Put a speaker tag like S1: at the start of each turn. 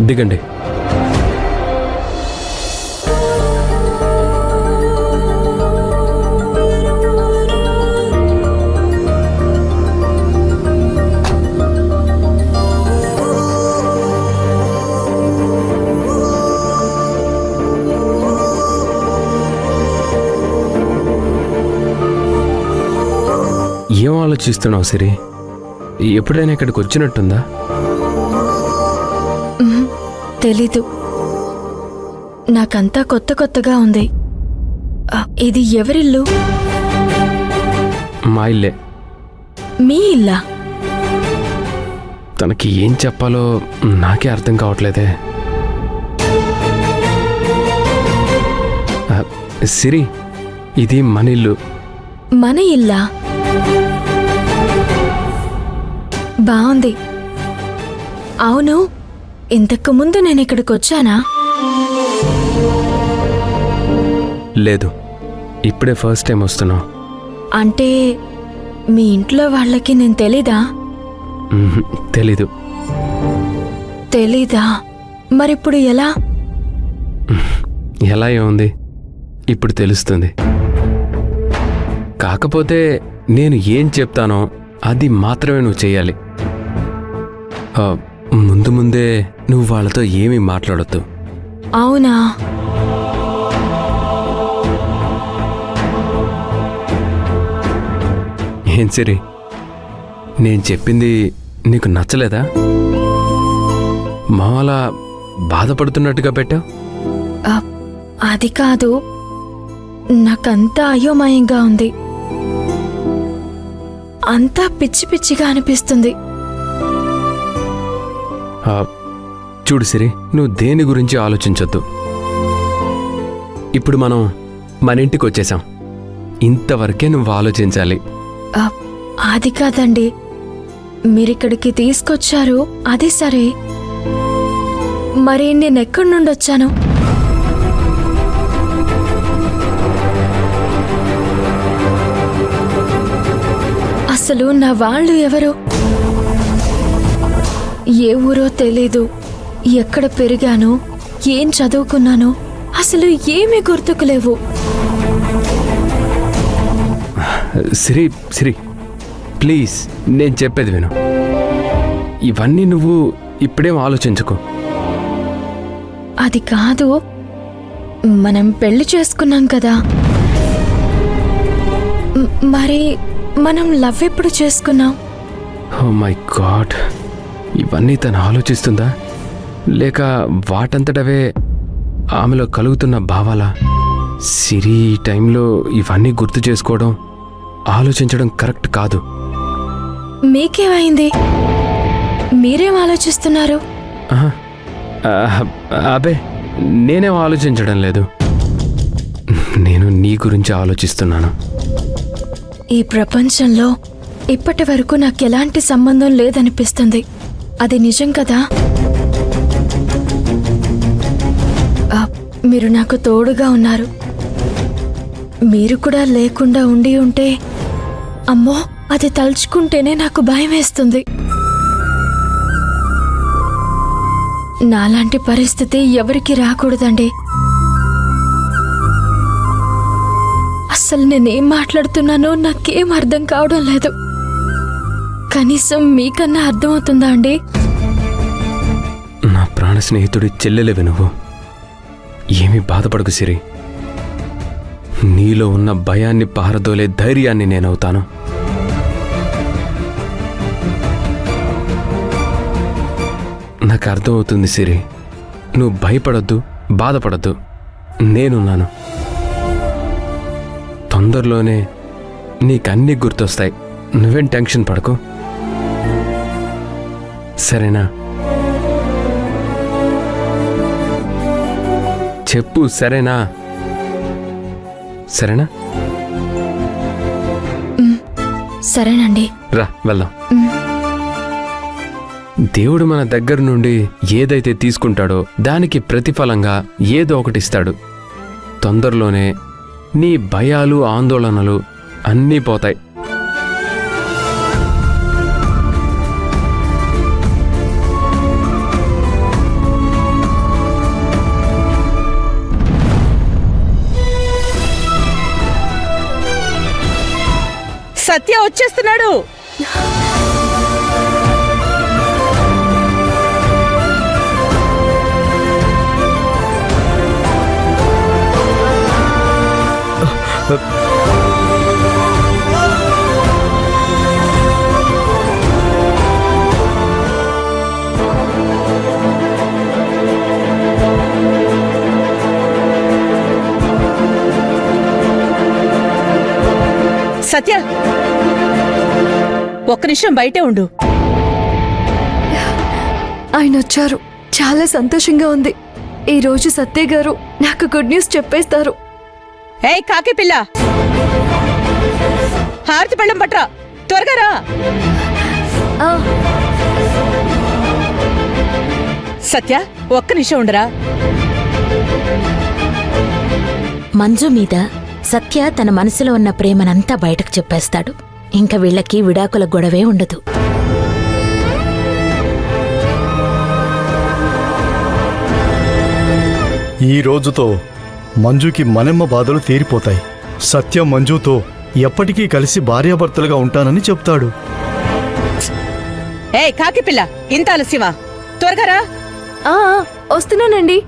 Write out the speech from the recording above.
S1: దిగండి. ఏం ఆలోచిస్తున్నావు సిరి? ఎప్పుడైనా ఇక్కడికి వచ్చినట్టుందా?
S2: తెలీదు. నాకంతా కొత్త కొత్తగా ఉంది. ఇది ఎవరిల్లు?
S1: మా ఇల్లే.
S2: మీ ఇల్లా?
S1: తనకి ఏం చెప్పాలో నాకే అర్థం కావట్లేదే. సిరి ఇది మన ఇల్లు.
S2: మన ఇల్లా? బాగుంది అవును ఇంతకు ముందు నేను ఇక్కడికి వచ్చానా?
S1: లేదు. ఇప్పుడే ఫస్ట్ టైం వస్తున్నావు.
S2: అంటే మీ ఇంట్లో వాళ్ళకి నేను తెలీదా?
S1: తెలీదు.
S2: తెలీదా? మరిప్పుడు ఎలా?
S1: ఎలా ఏముంది? ఇప్పుడు తెలుస్తుంది. కాకపోతే నేను ఏం చెప్తానో అది మాత్రమే నువ్వు చేయాలి ముందు ముందే నువ్వు వాళ్ళతో ఏమీ మాట్లాడొద్దు.
S2: అవునా?
S1: ఏం సిరి? నేను చెప్పింది నీకు నచ్చలేదా? మామూలా బాధపడుతున్నట్టుగా పెట్టావు?
S2: అది కాదు. నాకంతా అయోమయంగా ఉంది. అంతా పిచ్చి పిచ్చిగా అనిపిస్తుంది.
S1: చూడు సిరి నువ్వు దేని గురించి ఆలోచించొద్దు. ఇప్పుడు మనం మన ఇంటికి వచ్చేసాం. ఇంతవరకే నువ్వు ఆలోచించాలి.
S2: అది కాదండి. మీరిక్కడికి తీసుకొచ్చారు అది సరే. మరి నేను ఎక్కడి నుండి వచ్చాను? అసలు నా వాళ్ళు ఎవరు? ఏ ఊరో తెలీదు. ఎక్కడ పెరిగాను ఏం చదువుకున్నాను అసలు ఏమీ గుర్తుకులేవు.
S1: సిరి సిరి ప్లీజ్ నేను చెప్పేది విను. ఇవన్నీ నువ్వు ఇప్పుడేం ఆలోచించుకో.
S2: అది కాదు. మనం పెళ్ళి చేసుకున్నాం కదా. మరి మనం లవ్ ఎప్పుడు చేసుకున్నాం?
S1: Oh my god. ఇవన్నీ తను ఆలోచిస్తుందా? లేక వాటంతటవే ఆమెలో కలుగుతున్న భావాలా సిరి ఈ టైంలో ఇవన్నీ గుర్తు చేసుకోవడం ఆలోచించడం కరెక్ట్ కాదు.
S2: మీకేమైంది? మీరేం ఆలోచిస్తున్నారు?
S1: అబే నేనేం ఆలోచించడం లేదు. నేను నీ గురించి ఆలోచిస్తున్నాను.
S2: ఈ ప్రపంచంలో ఇప్పటి వరకు నాకు ఎలాంటి సంబంధం లేదనిపిస్తుంది. అది నిజం కదా? మీరు నాకు తోడుగా ఉన్నారు. మీరు కూడా లేకుండా ఉండి ఉంటే అమ్మో అది తలుచుకుంటేనే నాకు భయం వేస్తుంది. నాలాంటి పరిస్థితి ఎవరికి రాకూడదండి. అస్సలు నేనేం మాట్లాడుతున్నానో నాకేం అర్థం కావడం లేదు. కనీసం మీకన్నా అర్థమవుతుందా అండి?
S1: నా ప్రాణ స్నేహితుడి చెల్లెలివి నువ్వు. ఏమీ బాధపడకు సిరి. నీలో ఉన్న భయాన్ని పారదోలే ధైర్యాన్ని నేనవుతాను. నాకు అర్థమవుతుంది సిరి. నువ్వు భయపడొద్దు బాధపడద్దు. నేనున్నాను. తొందరలోనే నీకన్నీ గుర్తొస్తాయి. నువ్వేం టెన్షన్ పడకు. సరేనా? చెప్పు సరేనా? సరేనా?
S2: సరేనండి.
S1: రా వెళ్దాం. దేవుడు మన దగ్గర నుండి ఏదైతే తీసుకుంటాడో దానికి ప్రతిఫలంగా ఏదో ఒకటి ఇస్తాడు. తొందరలోనే నీ భయాలు ఆందోళనలు అన్నీ పోతాయి.
S3: సత్య వచ్చేస్తున్నాడు. సత్య! ఒక్క నిమిషం బయటే ఉండు.
S4: ఆయన వచ్చారు. చాలా సంతోషంగా ఉంది. ఈ రోజు సత్య గారు నాకు గుడ్ న్యూస్ చెప్పేస్తారు.
S3: ఏయ్ కాకి పిల్ల! హారతి పళ్ళం పట్రా. త్వరగా రా.
S4: ఆ,
S3: సత్య ఒక్క నిమిషం ఉండరా.
S5: మంజు మీద సత్య తన మనసులో ఉన్న ప్రేమనంతా బయటకు చెప్పేస్తాడు. ఇంకా వీళ్ళకి విడాకుల గొడవే ఉండదు.
S6: ఈ రోజుతో మంజుకి మనెమ్మ బాధలు తీరిపోతాయి. సత్య మంజుతో ఎప్పటికీ కలిసి భార్యాభర్తలుగా ఉంటానని చెప్తాడు.
S3: ఏయ్ కాకి పిల్ల ఇంత ఆలస్యమా? త్వరగా రా.
S4: ఆ, వస్తున్నానండి.